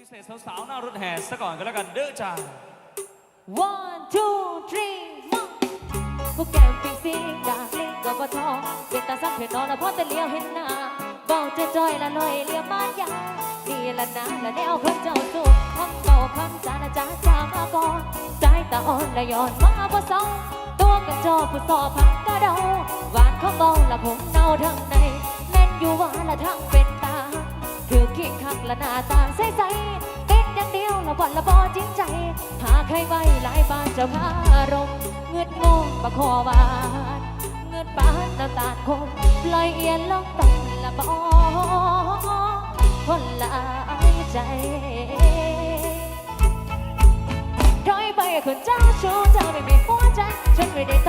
พิเศษสาวๆหน้ารถแห่ซะก่อนก็แล้วกันเด้อจ้า one two three one พวกแกมปิงซิงดาลิงกับะทองเป็นตาสักเผ็ดนอนละพอแต่เลี้ยวเห็นหน้าบอกจะจอยละลอยเลี้ยวมายานี่ละนะละแนวคนเจ้าสูงคำเบาคำจานะจ้าจามาก่อนใจตาอ่อนละย้อนมาบ่เศร้าตัวกันจอผู้สอบพักกระเดาหวานคำเบาละผมเน่าทั้งในแน่นอยู่ว่าละทั้งเป็น คือคิงคักละหน้าตาใสๆเป็นอย่างเดียวละบ่นละบอจริงใจหาใครไว้หลายบ้านจะพารมเงืดงงประคอวานเงืดปานน้ำตาลคมลอยเอียนลงตองละบอคนละใจถอยไปคนเจ้าชู้เธอไม่มีหัวใจฉันไม่ได้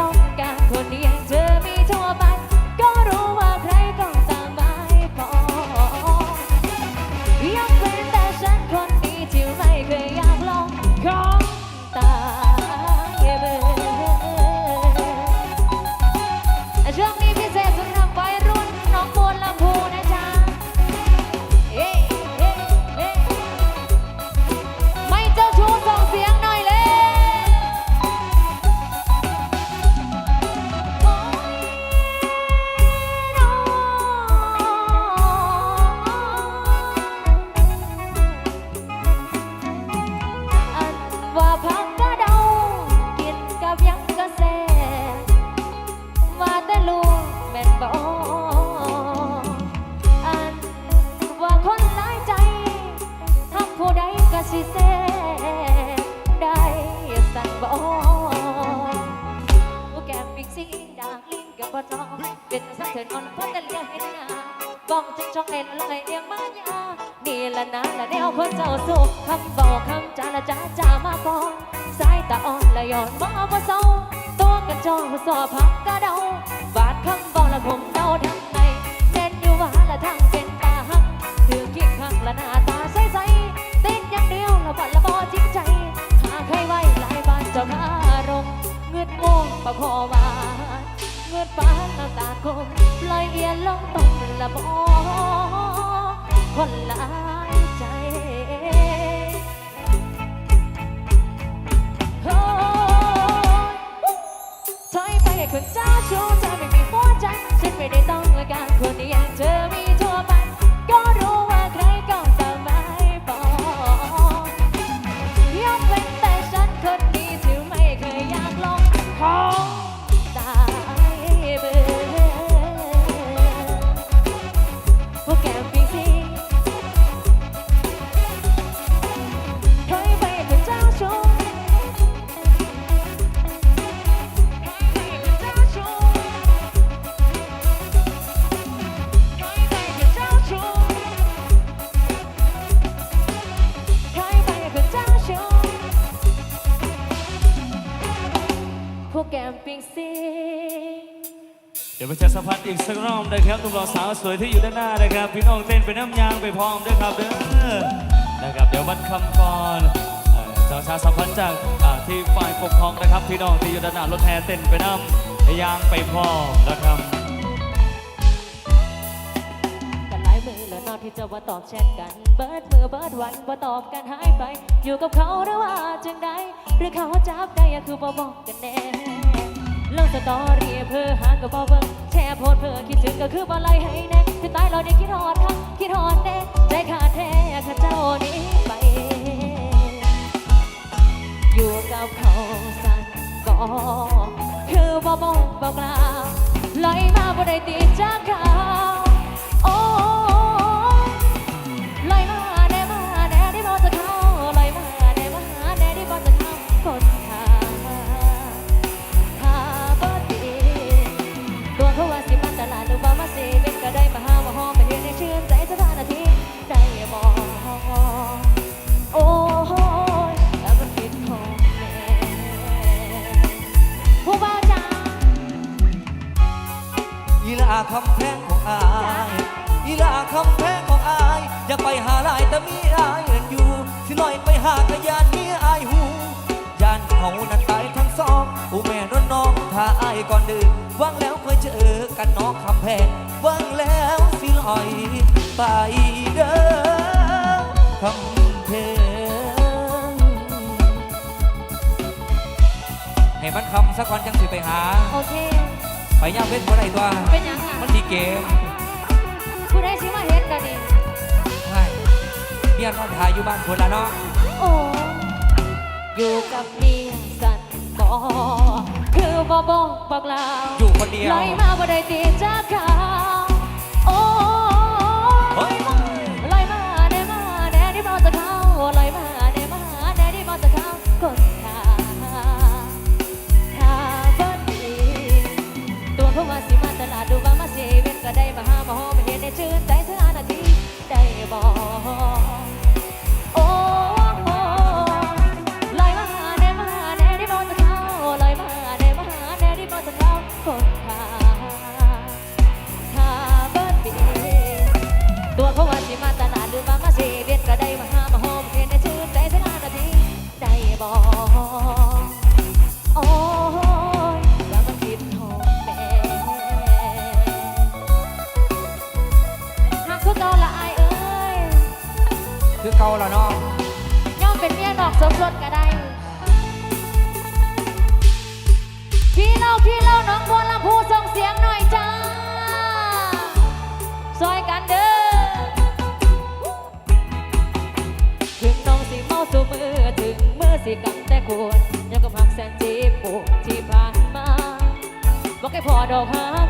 เป็นสักเถิดอ่อนพราะแต่เลี้ยงเห็นหน้าบ้องจึงช่องเห็นลงไอเดียงมายานี่ละนะละแนวคนเจ้าสู้คำบอกคำจาละจ้าจามาก่อนสายตาอ่อนละย้อนมาว่าเศร้าตัวกันจองสอบพักกระเดา ละบอคนละ เดี๋ยวประชาสัมพันธ์อีกสักรอบนะครับทุกเราสาวสวยที่อยู่ด้านหน้านะครับพี่น้องเต้นไปน้ำยางไปพร้อมด้วยครับเด้อนะครับเดี๋ยววัดคำก่อนเจ้าชาสัมพันธ์จากที่ฝ่ายปกครองนะครับ พี่น้องที่อยู่ด้านหน้ารถแห่เต้นไปน้ำยางไปพร้อมนะครับกันหลายมือแล้วนอนที่จะว่าตอบแชทกัน เบิดมือเบิดวันว่าตอบกันหายไป อยู่กับเขาหรือว่าจังใดหรือเขาจับได้คือบ่บอกกันแน่ เลงสตอรี่เพื่อหาก็บ่เบิ่งแชร์โพสเพื่อคิดถึงก็คือบ่ไล่ให้แน่คือตายเราได้คิดฮอดครับคิดฮอดแน่ใจขาดแท้ข้าเจ้านี้ไป อยู่กับเขาสั่นก็คือบ่บอกบอกลาลอยมาบ่ได้ติดจากเขาาคำแพงของอายอีลาคำแพงของอาย อยากไปหาลายแต่มีอายเอินอยู่ สิหน่อยไปหากะยานมีอายหูยานเขานั้นตายทั้งสองอูแม่นน้องถ้าอายก่อนดึกว่างแล้วค่อยเจอกันน้องคำแพงว่างแล้วสิลอยไปเด้อคำแพงให้มันคำสักวันจังสิไปหา โอเค ไปย่ามเว้นบ่ได้ตัวเป็นหยังอะมันสีเกมผู้ได้ชิมาเฮ็ดกันนี่ใช่เมียนอนถ่ายอยู่บ้านคนละเนาะโอ้อยู่กับเมียสันบ่คือบ่บอกบอกลาวอยู่คนเดียวไหลมาบ่ได้ตีจากเขาโอ้เฮ้ยไหลมาได้มาแน่ที่บ่จะเข้าไหลมาได้มาแน่ที่บ่จะเข้าคน ชื่นใจเธอนาทีได้บอก คือเก่าละเนาะย่อมเป็นเมียนอกสมรสก็ได้ พี่เล่าพี่เล่าน้องบัวลำพูส่งเสียงหน่อยจ้าซอยกันเด้อ ถึงน้องสิเมาสู่มือถึงมือสิกำแต่ควรยังก็พักแสนจีบปวดที่ผ่านมาบอกให้พอดอกหัก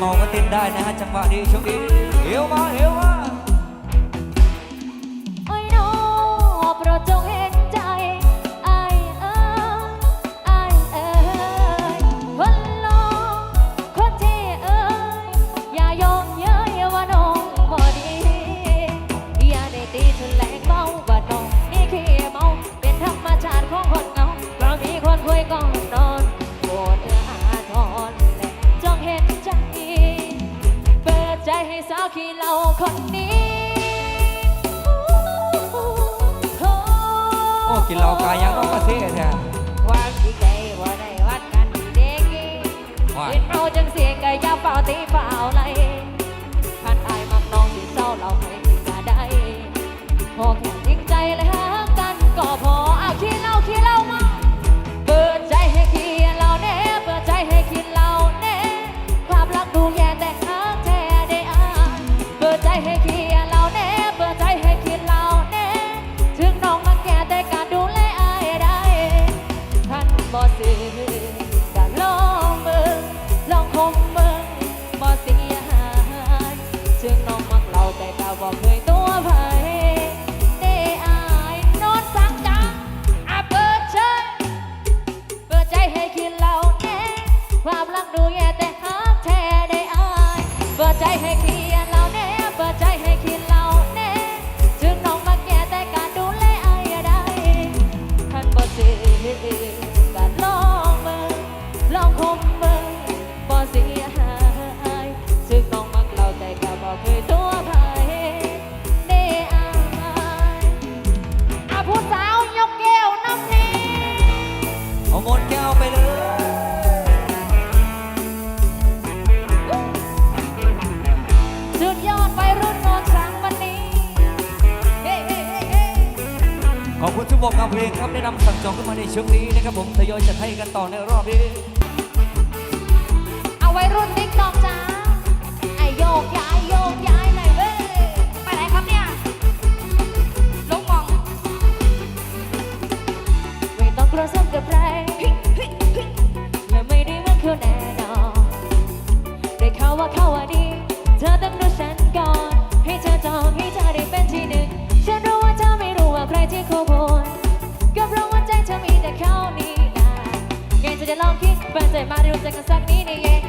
เมาก็เต้นได้นะฮะจังหวะนี้ช่วงนี้เอวมาเอวมาาคนนี้โอ้กินเหล้ากายยังต้องมาเซ่แท้ความที่ไกลว่าได้วัดกันที่เด็กกี้ว่าเห็นเราจังเสียงก็อย่าเฝ้าตีเฝ้าไล่คันอายมักน้องที่เศร้าเราให้กาได้พอแระบบกับเพลงครับได้นำสั่งจองขึ้นมาในช่วงนี้นะครับผมทยอยจะดให้กันต่อในรอบนี้เอาไว้รุ่นติ๊กตอกจ้าไอโยกย้ายโยกย้ายหน่อยเว้ยไปไหนครับเนี่ยลงมองไม่ต้องกลัวซ้ำกับใครและไม่ได้เมือนเขาแน่นอนได้เขาว่าเข้าว่าดีเธอต้องรู้ฉันก่อน ดี๋ยวลองคิดแฟนดใจมาเร็วใจกันสักนิดนี่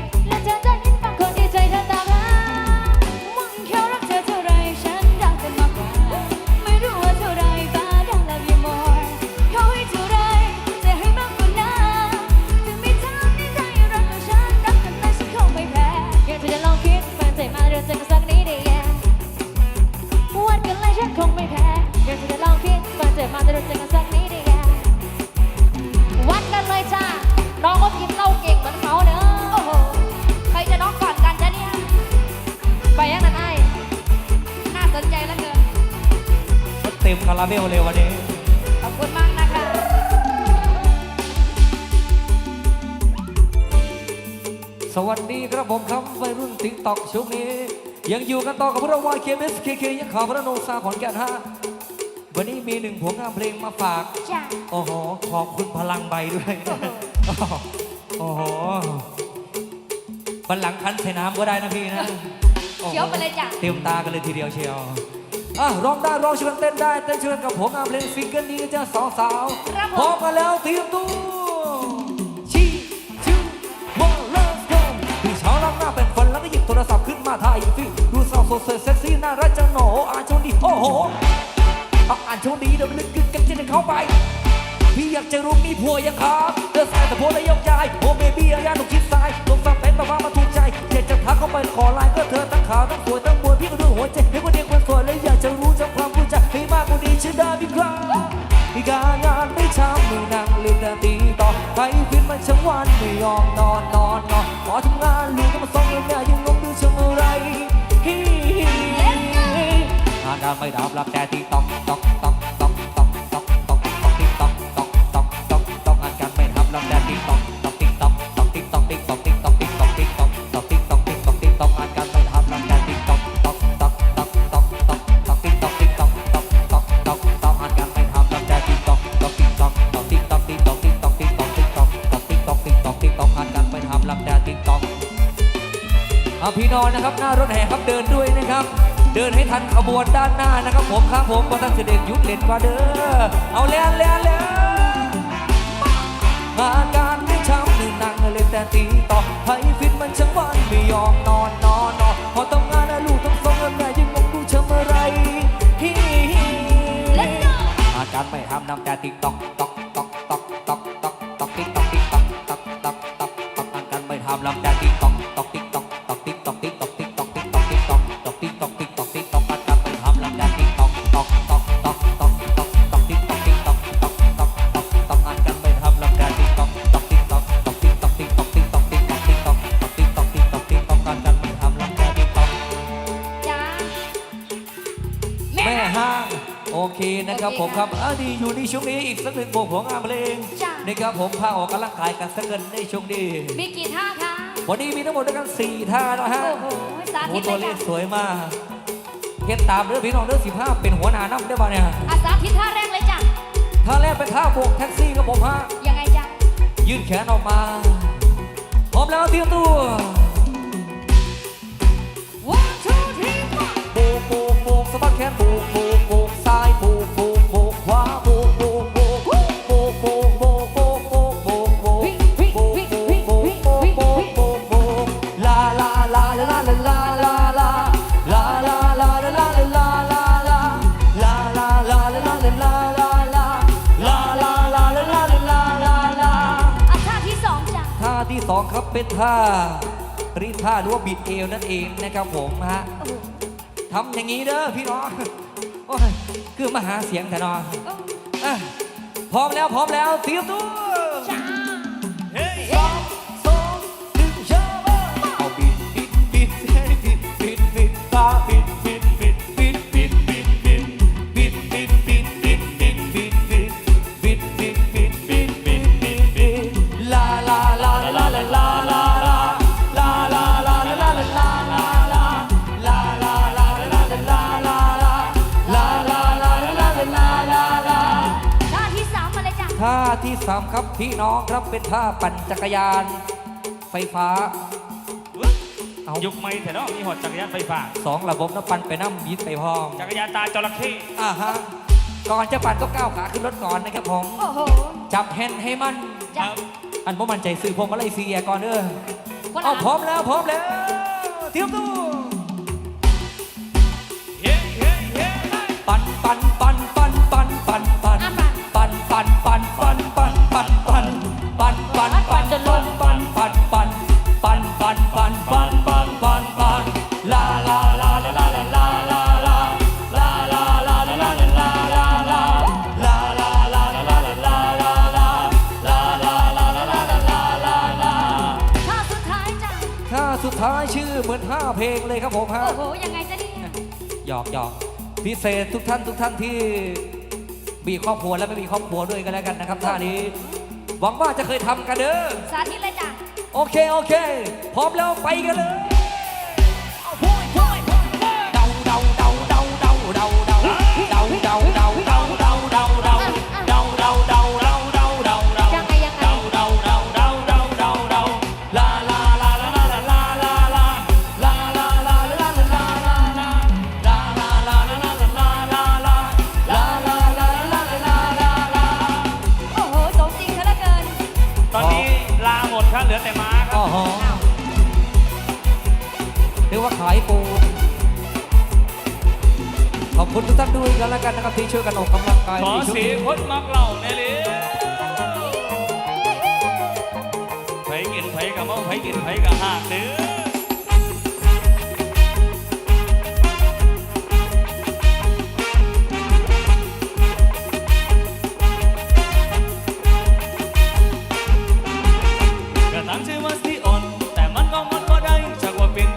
ช่วงนี้ ยังอยู่กันต่อกับพวกราวายเคมสเคเคยังข่าวพระนงซาขอนแก่นฮะวันนี้มีหนึ่งผลงามเพลงมาฝากโอ้โห ขอบคุณพลังใบด้วย โอ้โหบันหลังคันใส่น้ำก็ได้นะพี่นะเชียวไปเลยจ้ะ เตรียมตากันเลยทีเดียวเชียวอะร้องได้ร้องชวนเต้นได้ เต้นชวนกับผมงามเพลงซิงเกิลนี้จ้าสองสาวพร้อมกันแล้วเตรียมตัว รศัพท์ขึ้นมาถ่ายฟิดูสาวสดเซ็กซี่น่ารักจังหนออานช่วงนี้โอ้โหอานช่วงนี้เดินไปลึกกึกกันจนได้เข้าไป พี่อยากจะรู้มีผัวยังครับเดินสายแต่ผัวแล้ยกใจายโอ้เบบี้ระยะหนูคิดซ้ายลงฟังเพลงมาฟังมาถูกใจอยากจะทักเข้าไปขอไลน์ก็เธอตั้งขาวทั้งสวยทั้งบวยพี่ก็ด้วยหัวใจเพียงคนเดียวคนสวยเลยอยากจะรู้จักความรู้ใจให้มากกว่านี้ชื่อได้พี่ครับมีการงานไม่ช้ามือนั่งเล่นดนตีต่อไครฟินมาทั้งวันไม่ยอมนอนนอนนอนขอทำงาน ไม่ดอบรับแต่ที่ต้องต้องต้องต้องต้องต้องต้องต้องติ๊กต้องต้องต้องต้องต้องอันกันไม่ทับรับแต่ที่ต้องต้องติ๊กต้องต้องติ๊กต้องติ๊กต้องติ๊กต้องติ๊กต้องติ๊กต้องต้องติ๊กต้องติ๊กต้องติ๊กต้องอันกันไม่ทับรับแต่ที่ต้องต้องต้องต้องต้องต้องต้องติ๊กต้องติ๊กต้องต้องต้องต้องต้องอันกันไม่ทับรับแต่ที่ต้องต้องติ๊กต้องต้องติ๊กต้องติ๊กต้องติ๊กต้องติ๊กต้องติ๊กต้องต้องติ๊กต้องติ๊กต้องติ๊กต้องอันกันไม่ทับรับแต่ที่ต้องเอาพี่นอนนะครับหน้ารถแห่ครับเดินด้วยนะครับ เดินให้ทันขบวนด้านหน้านะครับผมครับผมบอลทักษิณเดชยุดธเด่นกว่าเด้อเอาแล้วแล้วแล้วมาการไม่ช้ำหนึ่งนักเล่นแต่ตีต่อให้ฟิตมันช่างวันไม่ยอมน ทั้งเงินในช่วงนี้มีกี่ท่าคะวันนี้มีทั้งหมดด้วยกันสี่ท่านะฮะโอ้โหสาโธิตเลยสวยมากเก็นตามเรื่องพี่น้องเรื่องสิบห้าเป็นหัวหน้าน้ำได้ป่ะเนี่ยอะสาธิตท่าแรกเลยจ้ะท่าแรกเป็นท่าโบกแท็กซี่ครับผมฮะยังไงจ้ะ ยื่นแขนออกมาพร้อมแล้วเตรียมตัว เป็นท่ารีท่าหรือว่าบิดเอวนั่นเองนะครับผมฮะทำอย่างนี้เด้อพี่น้องคือมาหาเสียงแต่นอนอพร้อมแล้วพร้อมแล้วเตรียมตัวับพี่น้องครับเป็นท่าปั่นจักรยาน ไฟฟ้า เอายุคไม่แต่เนาะมีหอดจักรยานไฟฟ้า สองระบบน้ำปั่นไปน้ำบีบไปพร้อมจักรยานตาจระเข้อ่าฮะก่อนจะปั่นก็ก้าวขาขึ้นรถก่อนนะครับผมจับแฮนด์ให้มันจับอันพวกมันใจซื้อพวงมาลัยเสียก่อนเด้อเอาพร้อมแล้วพร้อมแล้วเตรียมตัวปั่นปั่นปั่น เพลงเลยครับผมฮะโอ้โห ยังไงจะดีหยอกหยอกพิเศษทุกท่านทุกท่านที่มีครอบครัวและไม่มีครอบครัวด้วยกันแล้วกันนะครับท่านี้ หวังว่าจะเคยทำกันเด้อสาธิตเลยจ้ะ โอเค โอเค พร้อมแล้วไปกันเลยเดาเดาเดาเดาเดาเดาเดาเดาเดา อบคุณทุกท่านด้วยกันแล้วกันนะครับที่ช่วยกันออกกำลังกายขอในช่วงเสียนี้งคนมักเหล่าในเลยไผกินไผกับเมาไผกินไผกับหากเด้อกระตั้งชื่อว่าสิอ่อนแต่มันก็มันก็ได้จากว่าเป็น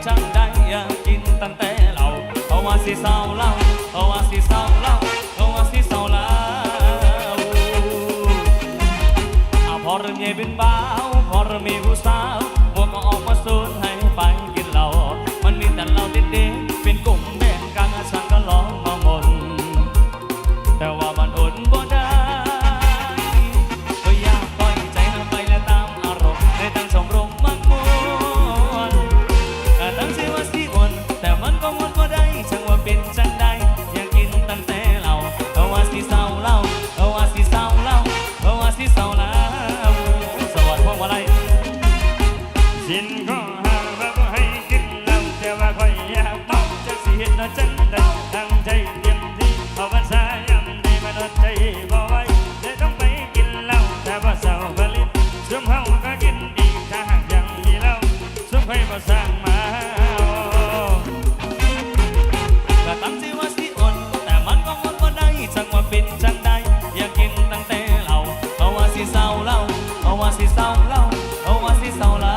สิเศร้าเล่าเอาว่าสิเศร้าเล่า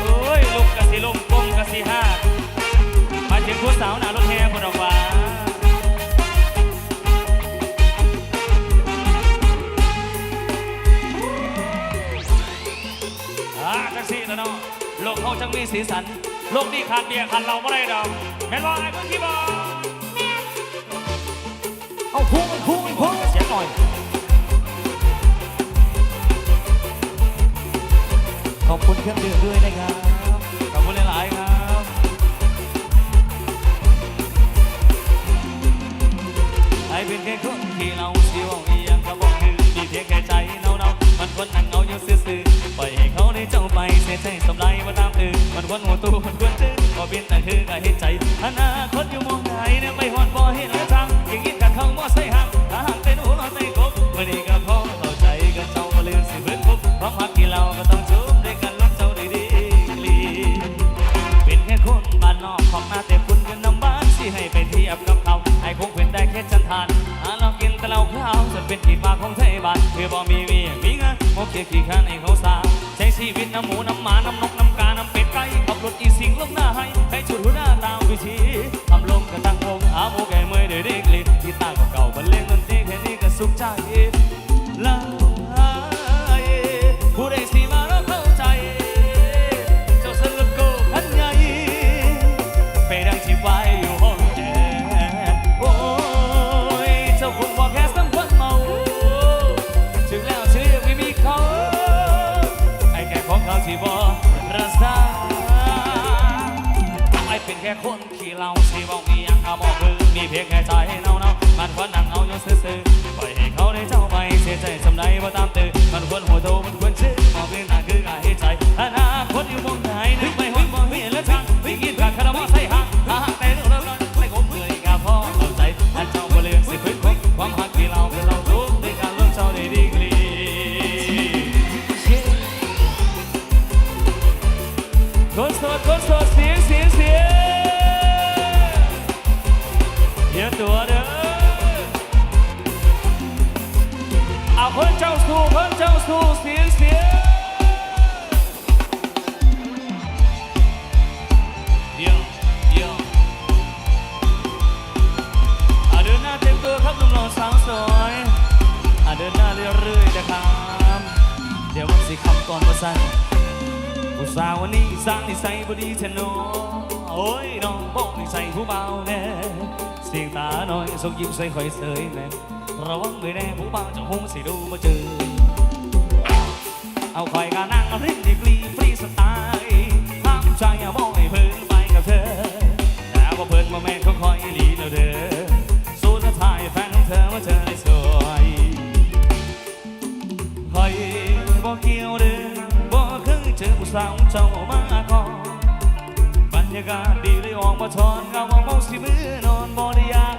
โอ้ยลุกกะสิลุกกงกะสิห้ามายถึงผู้สาวหน้ารถแห่คนออกว่าอ่าจังสีนะเนาะโลกเขาจังมีสีสัน โลกนี้ขาดเบียร์ขาดเหล้าไม่ได้ดอกแม่นว่าไอ้คนที่บอกเอาพุ่งพุ่งพุ่งเสียงหน่อย อบคุณเครื่องดื่มด้วยนะครับ ขอบคุณหลาย ๆ ครับ ไอ้เป็นแค่คนที่เราสิเว่าอียงก็บอกคือมีเพียงแค่ใจเนาๆมันคนนั่งเอาอยู่ซื่อๆปล่อยให้เขาได้เจ้าไปเสียใจสำไรมาตามตื่นมันคนหัวตู้มันควรจื้อก็เป็นแต่คือก็เห็นใจอนาคตอยู่มองไหนเนี่ยไม่หอดบ่เห็นเลยทางอย่างนี้กันเขาบ่ใส่หักถ้าห คือบ่มีเวียมีเงินโอเคขี้ข้าในเขาสาใช้ชีวิตน้ำหมูน้ำหมาน้ำนกน้ำกา น้ำเป็ดไก่ขับรถอีสิงลงหน้าให้ให้ชุดหัวหน้าตามวิธี สุขยิ้มใส่คอยเสยแม่ระวังมือแน่ผู้บางจะหงสิดูมาเจอ เอาคอยกานั่งริ้นดีกรีฟรีสไตล์ทำใจอย่ามองให้เพิ่นไปกับเธอแต่ว่าเพิ่นมาแม่นเขาคอยหลีเราเด้อสู้จะถ่ายแฟนของเธอว่าเธอได้สวยคอยบ่เกี่ยวเด้อบ่เคยเจอผู้สาวเจ้ามาก่อนบรรยากาศดีเลยออกมาทอนกับว่าเมาสิมือนอนบ่ได้ยา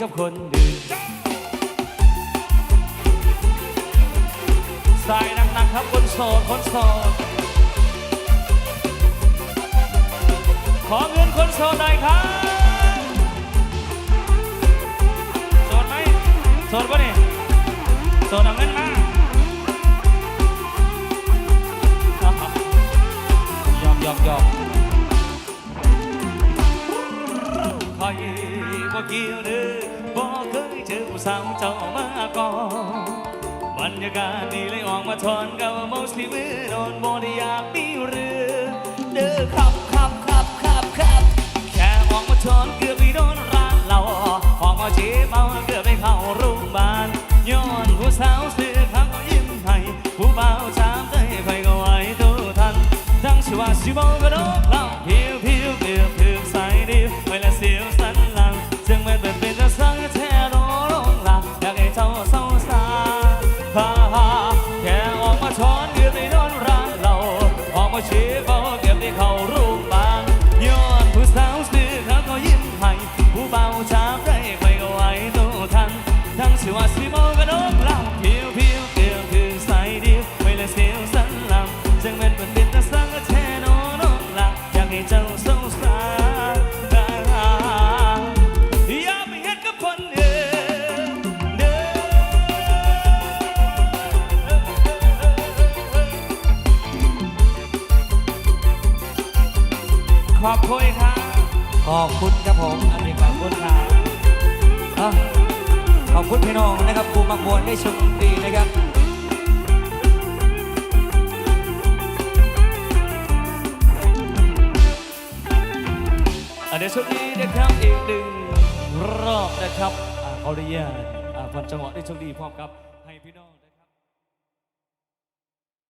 กับคนอื่นสายหนักๆครับคนโสดคนโสดขอเงินคนโสดหน่อยครับโสดไหมโสดปะเนี่ยโสดเอาเงินมาหยอกหยอกหยอกใครบ่เกี่เด้อ สาวเจ้ามาก่อนบรรยากาศดีเลยออกมาทอนกับมอสที่มือโดนบอดอยากมีเรือเด้อครับครับครับครับครับแค่อองมาทอนเกือบไปโดนร้านเราออกมาเจ็บเมาเกือบไปเข้าโรงพยาบาลย้อนผู้สาวเสื้อขาก็ยิ้มให้ผู้บ่าวจามได้ไฟก็ไหวตัวทันทั้งชัวชิบเอาก็โดด